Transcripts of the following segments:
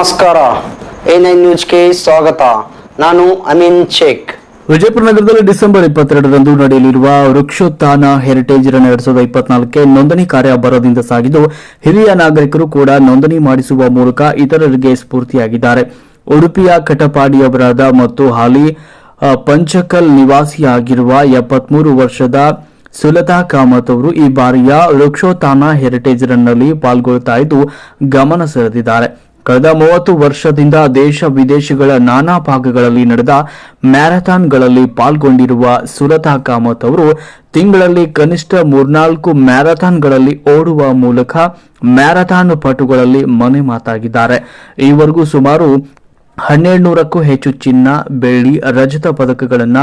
ನಮಸ್ಕಾರ. A nine ನ್ಯೂಸ್ಗೆ ಸ್ವಾಗತ. ನಾನು ಅಮೀನ್ ಶೇಖ್. ವಿಜಯಪುರ ನಗರದಲ್ಲಿ ಡಿಸೆಂಬರ್ ಇಪ್ಪತ್ತೆರಡರಂದು ನಡೆಯಲಿರುವ ವೃಕ್ಷೋತ್ಥಾನ ಹೆರಿಟೇಜ್ ರನ್ ಎರಡ್ ಸಾವಿರದ ಇಪ್ಪತ್ನಾಲ್ಕಕ್ಕೆ ನೋಂದಣಿ ಕಾರ್ಯ ಭರದಿಂದ ಸಾಗಿದ್ದು, ಹಿರಿಯ ನಾಗರಿಕರು ಕೂಡ ನೋಂದಣಿ ಮಾಡಿಸುವ ಮೂಲಕ ಇತರರಿಗೆ ಸ್ಫೂರ್ತಿಯಾಗಿದ್ದಾರೆ. ಉಡುಪಿಯ ಕಟಪಾಡಿಯವರಾದ ಮತ್ತು ಹಾಲಿ ಪಂಚಕಲ್ ನಿವಾಸಿಯಾಗಿರುವ ಎಪ್ಪತ್ಮೂರು ವರ್ಷದ ಸುಲತಾ ಕಾಮತ್ ಅವರು ಈ ಬಾರಿಯ ವೃಕ್ಷೋತ್ಥಾನ ಹೆರಿಟೇಜ್ ರನ್ನಲ್ಲಿ ಪಾಲ್ಗೊಳ್ಳುತ್ತಿದ್ದು ಇದ್ದು, ಗಮನ ಸೆಳೆದಿದ್ದಾರೆ. ಕಳೆದ ಮೂವತ್ತು ವರ್ಷದಿಂದ ದೇಶ ವಿದೇಶಗಳ ನಾನಾ ಭಾಗಗಳಲ್ಲಿ ನಡೆದ ಮ್ಯಾರಥಾನ್ಗಳಲ್ಲಿ ಪಾಲ್ಗೊಂಡಿರುವ ಸುರತಾ ಕಾಮತ್ ಅವರು ತಿಂಗಳಲ್ಲಿ ಕನಿಷ್ಠ ಮೂರ್ನಾಲ್ಕು ಮ್ಯಾರಥಾನ್ಗಳಲ್ಲಿ ಓಡುವ ಮೂಲಕ ಮ್ಯಾರಥಾನ್ ಪಟುಗಳಲ್ಲಿ ಮನೆ ಮಾತಾಗಿದ್ದಾರೆ. ಈವರೆಗೂ ಸುಮಾರು ಹನ್ನೆರಡು ನೂರಕ್ಕೂ ಹೆಚ್ಚು ಚಿನ್ನ, ಬೆಳ್ಳಿ, ರಜತ ಪದಕಗಳನ್ನ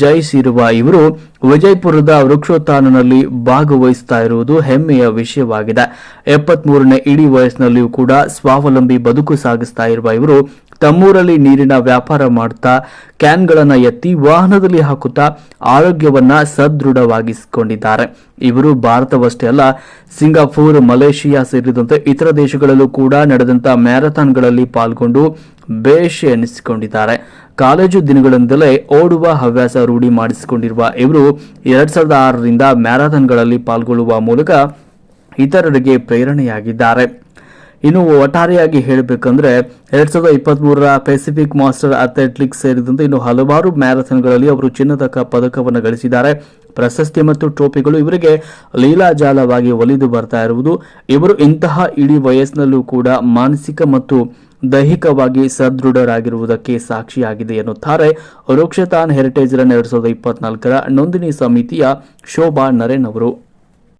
ಜಯಿಸಿರುವ ಇವರು ವಿಜಯಪುರದ ವೃಕ್ಷೋತ್ಥಾನದಲ್ಲಿ ಭಾಗವಹಿಸ್ತಾ ಇರುವುದು ಹೆಮ್ಮೆಯ ವಿಷಯವಾಗಿದೆ. ಎಪ್ಪತ್ಮೂರನೇ ಇಡೀ ವಯಸ್ಸಿನಲ್ಲಿಯೂ ಕೂಡ ಸ್ವಾವಲಂಬಿ ಬದುಕು ಸಾಗಿಸ್ತಾ ಇರುವ ಇವರು ತಮ್ಮೂರಲ್ಲಿ ನೀರಿನ ವ್ಯಾಪಾರ ಮಾಡುತ್ತಾ ಕ್ಯಾನ್ಗಳನ್ನು ಎತ್ತಿ ವಾಹನದಲ್ಲಿ ಹಾಕುತ್ತಾ ಆರೋಗ್ಯವನ್ನ ಸದೃಢವಾಗಿಸಿಕೊಂಡಿದ್ದಾರೆ. ಇವರು ಭಾರತವಷ್ಟೇ ಅಲ್ಲ, ಸಿಂಗಾಪುರ್, ಮಲೇಷಿಯಾ ಸೇರಿದಂತೆ ಇತರ ದೇಶಗಳಲ್ಲೂ ಕೂಡ ನಡೆದಂತಹ ಮ್ಯಾರಥಾನ್ಗಳಲ್ಲಿ ಪಾಲ್ಗೊಂಡು ಬೇಷ್ ಎನಿಸಿಕೊಂಡಿದ್ದಾರೆ. ಕಾಲೇಜು ದಿನಗಳಿಂದಲೇ ಓಡುವ ಹವ್ಯಾಸ ರೂಢಿ ಮಾಡಿಸಿಕೊಂಡಿರುವ ಇವರು ಎರಡ್ ಸಾವಿರದ ಆರರಿಂದ ಮ್ಯಾರಥಾನ್ಗಳಲ್ಲಿ ಪಾಲ್ಗೊಳ್ಳುವ ಮೂಲಕ ಇತರರಿಗೆ ಪ್ರೇರಣೆಯಾಗಿದ್ದಾರೆ. ಇನ್ನು ಒಟ್ಟಾರೆಯಾಗಿ ಹೇಳಬೇಕಂದ್ರೆ ಎರಡ್ ಸಾವಿರದ ಇಪ್ಪತ್ತ್ ಮೂರರ ಪೆಸಿಫಿಕ್ ಮಾಸ್ಟರ್ ಅಥ್ಲೆಟಿಕ್ಸ್ ಸೇರಿದಂತೆ ಇನ್ನು ಹಲವಾರು ಮ್ಯಾರಥಾನ್ಗಳಲ್ಲಿ ಅವರು ಚಿನ್ನದ ಪದಕವನ್ನು ಗಳಿಸಿದ್ದಾರೆ. ಪ್ರಶಸ್ತಿ ಮತ್ತು ಟ್ರೋಫಿಗಳು ಇವರಿಗೆ ಲೀಲಾಜಾಲವಾಗಿ ಒಲಿದು ಬರ್ತಾ ಇರುವುದು. ಇವರು ಇಂತಹ ಇಡೀ ವಯಸ್ಸಿನಲ್ಲೂ ಕೂಡ ಮಾನಸಿಕ ಮತ್ತು ದೈಹಿಕವಾಗಿ ಸದೃಢರಾಗಿರುವುದಕ್ಕೆ ಸಾಕ್ಷಿಯಾಗಿದೆ ಎನ್ನುತ್ತಾರೆ ವೃಕ್ಷತಾನ್ ಹೆರಿಟೇಜ್ ರನ್ ಎರಡ್ ಸಾವಿರದ ಇಪ್ಪತ್ನಾಲ್ಕರ ನೋಂದಣಿ ಸಮಿತಿಯ ಶೋಭಾ ನರೇನ್ ಅವರು.